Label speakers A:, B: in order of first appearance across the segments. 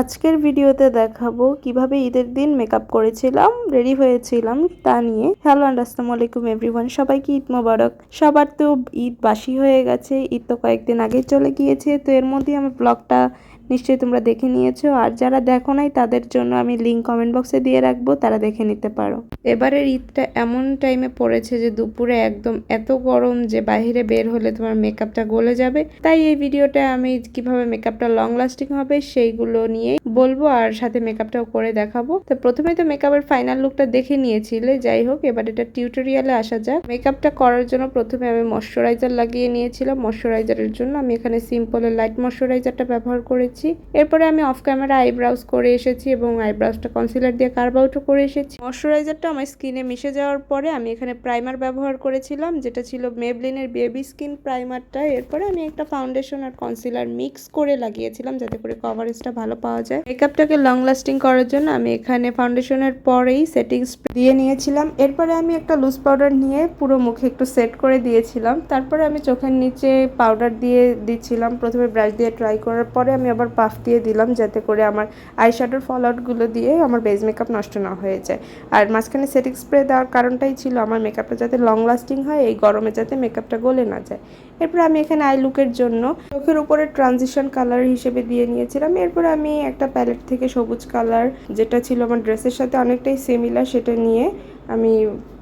A: আজকের ভিডিওতে দেখাবো কীভাবে ঈদের দিন মেকআপ করেছিলাম রেডি হয়েছিলাম তা নিয়ে। হ্যালো অ্যান্ড আসসালামু আলাইকুম এভরিওয়ান সবাইকে ঈদ মোবারক। সবার তো ঈদ বাসি হয়ে গেছে, ঈদ তো কয়েকদিন আগে চলে গিয়েছে, তো এর মধ্যেই আমার ব্লগটা নিশ্চয়ই তোমরা দেখে নিয়েছো। আর যারা দেখো নাই, তাদের জন্য আমি লিঙ্ক কমেন্ট বক্সে দিয়ে রাখব, তারা দেখে নিতে পারো। এবারের ঈদটা এমন টাইমে পড়েছে যে দুপুরে একদম এত গরম যে বাইরে বের হলে তোমার মেকআপটা গলে যাবে। তাই এই ভিডিওটা আমি কীভাবে মেকআপটা লং লাস্টিং হবে সেইগুলো নিয়ে বলব আর সাথে মেকআপটাও করে দেখাবো। তো প্রথমে তো মেকআপের ফাইনাল লুকটা দেখে নিয়েছিলে, যাই হোক, এবার এটা টিউটোরিয়ালে আসা যাক। মেকআপটা করার জন্য প্রথমে আমি ময়শ্চারাইজার লাগিয়ে নিয়েছিলাম। ময়শ্চারাইজারের জন্য আমি এখানে সিম্পলের লাইট ময়শ্চারাইজারটা ব্যবহার করেছি। এরপরে আমি অফ ক্যামেরা আইব্রাউজ করে এসেছি এবং আইব্রাউজটা কনসিলার দিয়ে কার্ভ আউটও করে এসেছি। ময়শ্চারাইজারটা আমার স্কিনে মিশে যাওয়ার পরে আমি এখানে প্রাইমার ব্যবহার করেছিলাম, যেটা ছিল মেবলিনের বেবি স্কিন প্রাইমারটা এরপরে আমি একটা ফাউন্ডেশন আর কনসিলার মিক্স করে লাগিয়েছিলাম, যাতে করে কভারেজটা ভালো পাওয়া যায়। মেকআপটাকে লং লাস্টিং করার জন্য আমি এখানে ফাউন্ডেশনের পরেই সেটিংস দিয়ে নিয়েছিলাম। এরপরে আমি একটা লুজ পাউডার নিয়ে পুরো মুখে একটু সেট করে দিয়েছিলাম। তারপরে আমি চোখের নিচে পাউডার দিয়ে দিচ্ছিলাম, প্রথমে ব্রাশ দিয়ে ট্রাই করার পরে আমি আবার পাফ দিয়ে দিলাম যাতে করে আমার আইশ্যাডোর ফল আউটগুলো দিয়ে আমার বেজ মেকআপ নষ্ট না হয়ে যায়। আর মাঝখানে সেটিং স্প্রে দেওয়ার কারণটাই ছিল আমার মেকআপটা যাতে লং লাস্টিং হয়, এই গরমে যাতে মেকআপটা গলে না যায়। এরপর আমি এখানে আই লুকের জন্য চোখের উপরে ট্রানজিশন কালার হিসেবে দিয়ে নিয়েছিলাম। এরপর আমি একটা প্যালেট থেকে সবুজ কালার যেটা ছিল আমার ড্রেসের সাথে অনেকটাই সিমিলার সেটা নিয়ে আমি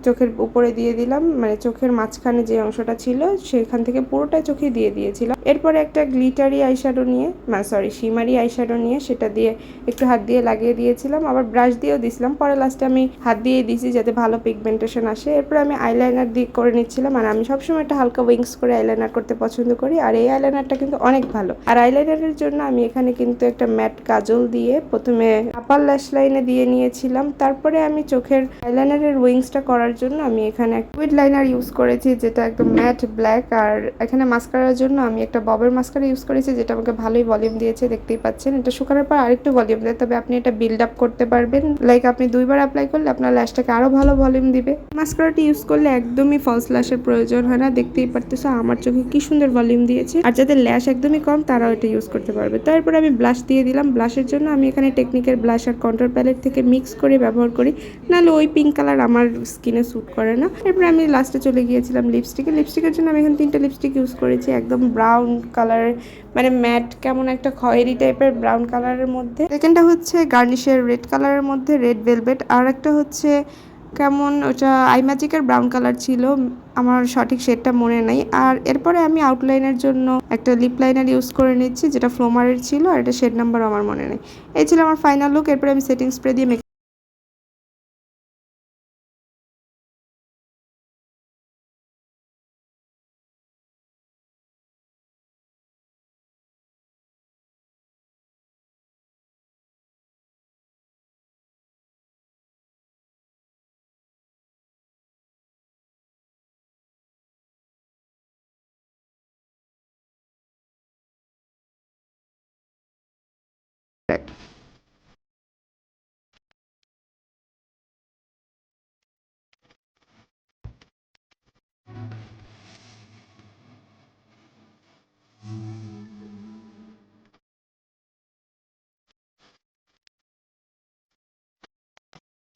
A: চোখের উপরে দিয়ে দিলাম মানে চোখের মাঝখানে যে অংশটা ছিল সেখান থেকে পুরোটাই চোখে দিয়ে দিয়েছিলাম। এরপরে একটা গ্লিটারি আইশ্যাডো নিয়ে মানে সরি শিমারি আইশ্যাডো নিয়ে সেটা দিয়ে একটু হাত দিয়ে লাগিয়ে দিয়েছিলাম, আবার ব্রাশ দিয়েও দিয়েছিলাম পরে লাস্টে আমি হাত দিয়ে দিয়েছি যাতে ভালো পিগমেন্টেশন আসে। এরপরে আমি আইলাইনার দিয়ে করে নিচ্ছিলাম আর আমি সবসময় একটা হালকা উইংস করে আইলাইনার করতে পছন্দ করি আর এই আইলাইনারটা কিন্তু অনেক ভালো। আর আইলাইনারের জন্য আমি এখানে কিন্তু একটা ম্যাট কাজল দিয়ে প্রথমে আপার ল্যাশ লাইনে দিয়ে নিয়েছিলাম। তারপরে আমি চোখের আইলাইনারের উইংসটা করার জন্য আমি এখানে উইড লাইনার ইউজ করেছি, যেটা একদম ম্যাট ব্ল্যাক আর এখানে মাস্কারার জন্য আমি একটা ববের মাস্কারা ইউজ করেছি, যেটা আমাকে ভালোই ভলিউম দিয়েছে, দেখতেই পাচ্ছেন। এটা শুকানোর পর আরেকটু ভলিউম দেয়, তবে আপনি এটা বিল্ড আপ করতে পারবেন। লাইক আপনি দুইবার অ্যাপ্লাই করলে আপনার ল্যাশটাকে আরও ভালো ভলিউম দিবে। মাস্কারাটি ইউজ করলে একদমই ফলস ল্যাশের প্রয়োজন হয় না, দেখতেই পারতেছো আমার চোখে কি সুন্দর ভলিউম দিয়েছে। আর যাদের ল্যাশ একদমই কম, তারাও এটা ইউজ করতে পারবে। তারপর আমি ব্লাশ দিয়ে দিলাম। ব্লাশের জন্য আমি এখানে টেকনিকের ব্লাশ আর কন্ট্রোল প্যালেট থেকে মিক্স করে ব্যবহার করি। নাহলে ওই পিঙ্ক কালার আমার স্কিনে স্যুট করে না। এরপর আমি লাস্টে চলে গিয়েছিলাম লিপস্টিকে লিপস্টিকের জন্য আমি এখানে তিনটা লিপস্টিক ইউজ করেছি, একদম ব্রাউন কালার মানে ম্যাট কেমন একটা খয়েরি টাইপের ব্রাউন কালারের মধ্যে। সেকেন্ডটা হচ্ছে গার্নিশের রেড কালারের মধ্যে রেড ভেলভেট আর একটা হচ্ছে কেমন, ওটা আই ম্যাজিকের ব্রাউন কালার ছিল। আমার সঠিক শেডটা মনে নেই। আর এরপরে আমি আউটলাইনের জন্য একটা লিপ লাইনার ইউজ করে নিচ্ছি, যেটা ফ্লোমারের ছিল। আর এটা শেড নাম্বার আমার মনে নেই। এই ছিল আমার ফাইনাল লুক এরপরে আমি সেটিং স্প্রে দিয়ে back